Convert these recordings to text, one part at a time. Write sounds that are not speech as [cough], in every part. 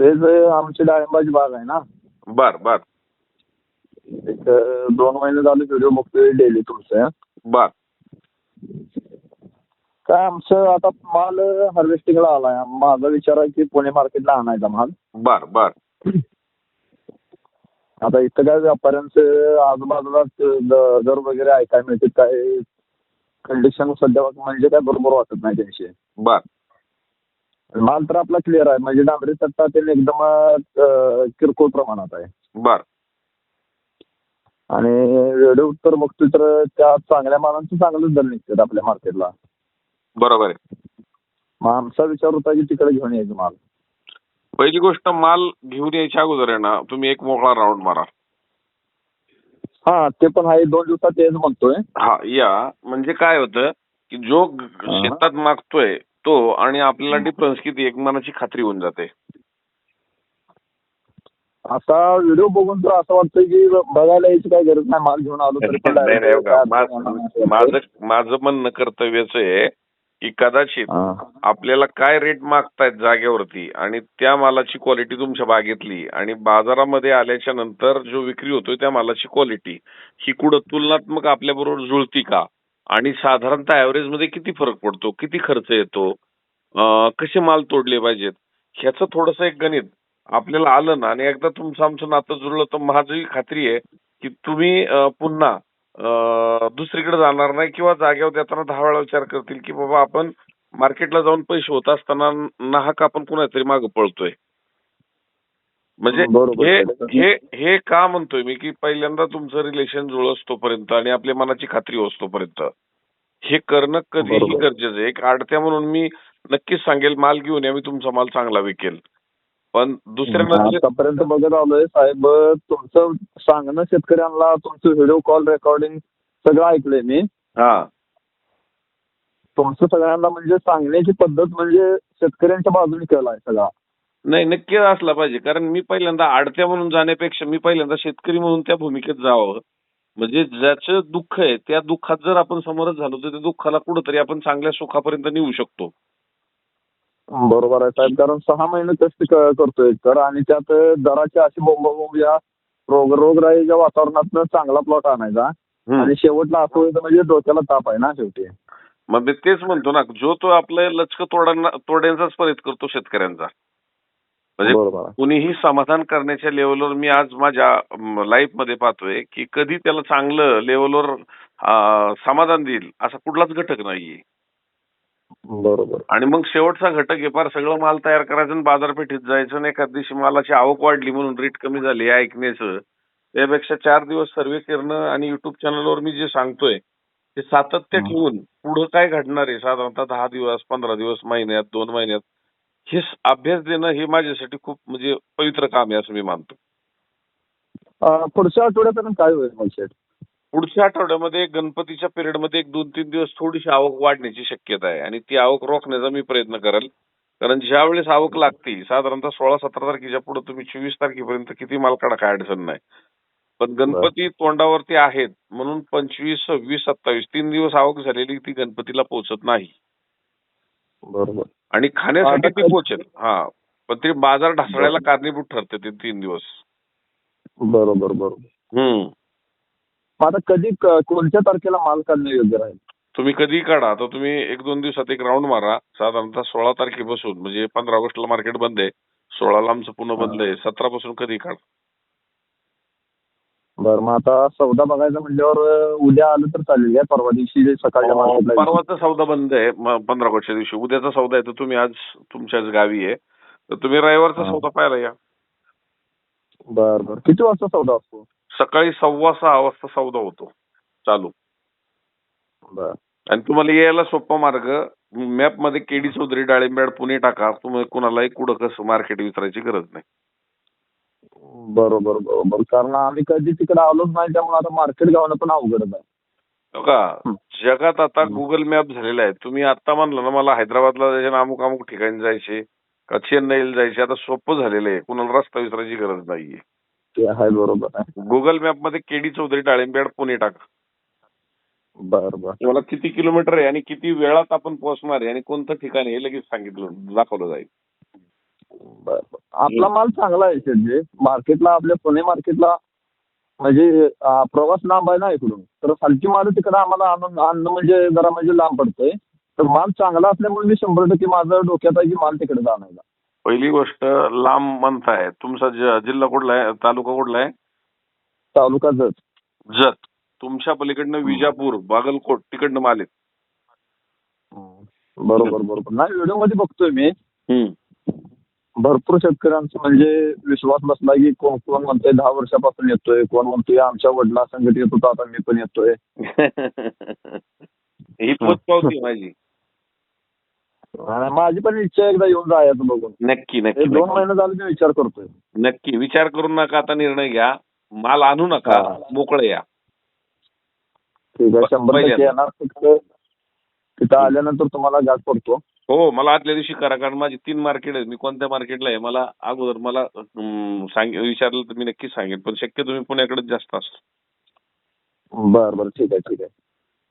तेच आमची डाळिंबाची बाग आहे ना? बर बर. एक दोन महिने झाले व्हिडिओ बघतोय डेली तुमचे. बर. काय आमचं आता माल हार्वेस्टिंगला आलाय. माझा विचार आहे की पुणे मार्केटला आणायचा माल. बर बर. आता इथं काय व्यापाऱ्यांचं आजूबाजूला दर वगैरे ऐकायला मिळते काय? कंडिशन सध्या म्हणजे काय बरोबर वाटत नाही त्यांची. बर. माल तर आपला क्लिअर आहे. म्हणजे डांबरी तट्टा ते एकदम अं, किरकोळ प्रमाणात आहे. बर. आणि व्हिडिओ तर बघतोय तर त्या चांगल्या मालांचं चांगलंच दर निघतात आपल्या मार्केटला बरोबर आहे. मग आमचा विचार होता की तिकडे घेऊन यायचं माल. पहिली गोष्ट माल घेऊन यायच्या अगोदर आहे ना तुम्ही एक मोकळा राऊंड मारा. हा ते पण आहे. दोन दिवसात तेच म्हणतोय. हा या. म्हणजे काय होतं की जो ग-. शेतात मागतोय तो आणि आपल्याला डिफरन्स किती एक मनाची खात्री होऊन जाते. आता व्हिडिओ बघून तर असं वाटतंय की बघायला यायची काय गरज नाही माल घेऊन आलो तरी माझं माझं म्हणणं कर्तव्याचं आहे की कदाचित. आपल्याला काय रेट मागतायत जागेवरती आणि त्या मालाची क्वालिटी तुमच्या बागेतली आणि बाजारामध्ये आल्याच्यानंतर जो विक्री होतोय त्या मालाची क्वालिटी ही कुठं तुलनात्मक आपल्याबरोबर जुळती का? आणि साधारणतः ऍव्हरेजमध्ये किती फरक पडतो? किती खर्च येतो? कसे माल तोडले पाहिजेत? ह्याचं थोडंसं एक गणित आपल्याला आलं ना आणि एकदा तुमचं आमचं नातं जुळलं तर माझी खात्री आहे की तुम्ही पुन्हा दुसरीकडे जाणार नाही किंवा जागेवर देताना दहा वेळा विचार करतील की बाबा आपण मार्केटला जाऊन पैसे होत असताना नाहक आपण कुणातरी मागे पळतोय. म्हणजे. हे हे का म्हणतोय मी की पहिल्यांदा तुमचं रिलेशन जुळस तोपर्यंत आणि आपल्या मनाची खात्री होस तोपर्यंत हे करणं कधीही. गरजेचं आहे. एक आडत्या म्हणून मी नक्कीच सांगेल माल घेऊन या मी तुमचा माल चांगला विकेल. पण दुसऱ्यांना जे- आतापर्यंत बघत आलोय साहेब तुमचं सांगणं शेतकऱ्यांना तुमचं व्हिडिओ कॉल रेकॉर्डिंग सगळं ऐकलंय मी. हा. तुमचं सगळ्यांना म्हणजे सांगण्याची पद्धत म्हणजे शेतकऱ्यांच्या बाजूने केलाय सगळा. नाही नक्की असला पाहिजे. कारण मी पहिल्यांदा आडत्या म्हणून जाण्यापेक्षा मी पहिल्यांदा शेतकरी म्हणून त्या भूमिकेत जावं. म्हणजे ज्याचं दुःख आहे त्या दुःखात जर आपण समोरच झालो तर त्या दुःखाला कुठंतरी आपण चांगल्या सुखापर्यंत नेऊ शकतो. बरोबर आहे साहेब. कारण सहा महिने कष्ट क- करतोय. तर आणि त्यात दराची अशी बोंब या रोग रोगराईच्या वातावरणात चांगला प्लॉट आणायचा. आणि शेवटला असं व्हायचं म्हणजे डोक्याला ताप आहे ना शेवटी. मग मी तेच म्हणतो ना जो तो आपलं लचक तोडांना तोड्यांचाच प्रयत्न करतो शेतकऱ्यांचा. म्हणजे. कुणीही समाधान करण्याच्या लेवलवर मी आज माझ्या लाईफमध्ये पाहतोय की कधी त्याला चांगलं लेवलवर समाधान देईल असा कुठलाच घटक नाहीये बरोबर आणि मग शेवटचा घटक आहे फार सगळं माल तयार करायचं आणि बाजारपेठेत जायचं आणि एखाद दिवशी मालाची आवक वाढली म्हणून रेट कमी झाली ऐकण्याचं त्यापेक्षा चार दिवस सर्व्हे करणं आणि युट्यूब चॅनलवर मी जे सांगतोय ते सातत्य. ठेवून पुढं काय घडणार आहे साधारणतः दहा दिवस पंधरा दिवस महिन्यात दोन महिन्यात हे अभ्यास देणं हे माझ्यासाठी खूप म्हणजे पवित्र काम आहे असं मी मानतो. पुढच्या आठवड्यापर्यंत काय होईल पुढच्या आठवड्यामध्ये गणपतीच्या पिरियडमध्ये एक दोन तीन दिवस थोडीशी आवक वाढण्याची शक्यता आहे आणि ती आवक रोखण्याचा मी प्रयत्न करेल. कारण ज्या वेळेस आवक लागते साधारणतः सोळा सतरा तारखेच्या पुढे तुम्ही चोवीस तारखेपर्यंत किती माल काढा काय अडचण नाही. पण गणपती तोंडावरती आहेत म्हणून पंचवीस सव्वीस सत्तावीस तीन दिवस आवक झालेली ती गणपतीला पोहोचत नाही. बरोबर. आणि खाण्यासाठी ती पोहोचेल हा पण ते बाजार ढासळायला कारणीभूत ठरते ते तीन दिवस. बरोबर बरोबर. हम्म. आता कधी कोणत्या तारखेला माल काढणं योग्य राहील? तुम्ही कधी काढा. तर तुम्ही एक दोन दिवसात एक राऊंड मारा. साधारणतः सोळा तारखेपासून म्हणजे पंधरा ऑगस्टला मार्केट बंद आहे. सोळाला आमचं पुन्हा बंद आहे. सतरा पासून कधी काढ? बरं मग आता सौदा बघायचा म्हटल्यावर उद्या आलं तर चालेल का परवा दिवशी सकाळच्या मार्केटला परवाचा सौदा बंद आहे म- पंधरा ऑगस्टच्या दिवशी. उद्याचा सौदा आहे तर तुम्ही आज तुमच्याच गावी आहे. तर तुम्ही रविवारचा हा. सौदा पाहायला या. बरं बरं. किती वाजता सौदा असतो? सकाळी सव्वा सहा वाजता सौदा होतो. चालू. बरं. आणि तुम्हाला यायला सोपा मार्ग मॅपमध्ये केडी चौधरी डाळिंबॅड पुणे टाका. तुम्ही कुणालाही कुठं कसं मार्केट विचारायची गरज नाही. बरोबर बरोबर. कारण आम्ही कधी तिकडे आलोच नाही त्यामुळे आता मार्केट गावणं पण अवघडच आहे. हं. जगात आता. गुगल मॅप झालेला आहे. तुम्ही आता म्हणलं ना मला हैदराबादला जायचे अमुक अमुक ठिकाणी जायचे का चेन्नईला जायचे आता सोपं झालेलं आहे. कुणाला रस्ता विचारायची गरज नाहीये. ते आहे बरोबर आहे. गुगल मॅपमध्ये केडी चौधरी डाळिंबॅड पुणे टाका. बरं बरं तुम्हाला किती किलोमीटर आहे आणि किती वेळात आपण पोहोचणार आहे आणि कोणतं ठिकाण आहे हे लगेच सांगितलं दाखवलं जाईल. बरं आपला माल चांगला आहे शेटजी मार्केटला आपल्या पुणे मार्केटला म्हणजे प्रवास लांब आहे ना इकडून. तर हलकी माल तिकडे आम्हाला आणून आणणं म्हणजे जरा म्हणजे लांब पडतंय. तर माल चांगला असल्यामुळे मी शंभर टक्के माझं डोक्यात आहे की माल तिकडे आणायला पहिली गोष्ट लांब म्हणताय तुमचा ज- जिल्हा कुठला आहे? तालुका कुठला आहे? तालुका जत. जत. तुमच्या पलीकडनं विजापूर बागलकोट तिकडनं माल आहेत बरोबर बरोबर. नाही व्हिडिओमध्ये बघतोय मी. भरपूर शेतकऱ्यांचा म्हणजे विश्वास बसला की कोण कोण म्हणतोय दहा वर्षापासून येतोय कोण म्हणतोय आमच्या वडिला संगत येत होता आता मी पण येतोय. [laughs] ही पोच पावती माझी. माझी पण इच्छा एकदा येऊन जायचं बघून. नक्की नक्की दोन. महिने झाले मी विचार करतोय. नक्की विचार करू नका आता निर्णय घ्या. माल आणू नका. मोकळे या. ठीक आहे शंभर. टक्के येणार. तिथं आल्यानंतर तुम्हाला गाठ पडतो हो मला आदल्या दिवशी करा कारण माझी तीन मार्केट आहेत. मी कोणत्या मार्केटला आहे मला अगोदर मला सांग विचारलं तर मी नक्की सांगेन पण शक्य तुम्ही पुण्याकडेच जास्त असतो. बरं बरं ठीक आहे ठीक आहे.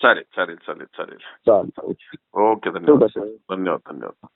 चालेल चालेल चालेल चालेल. चालेल चालेल. ओके ठेवू धन्यवाद का सर? धन्यवाद धन्यवाद.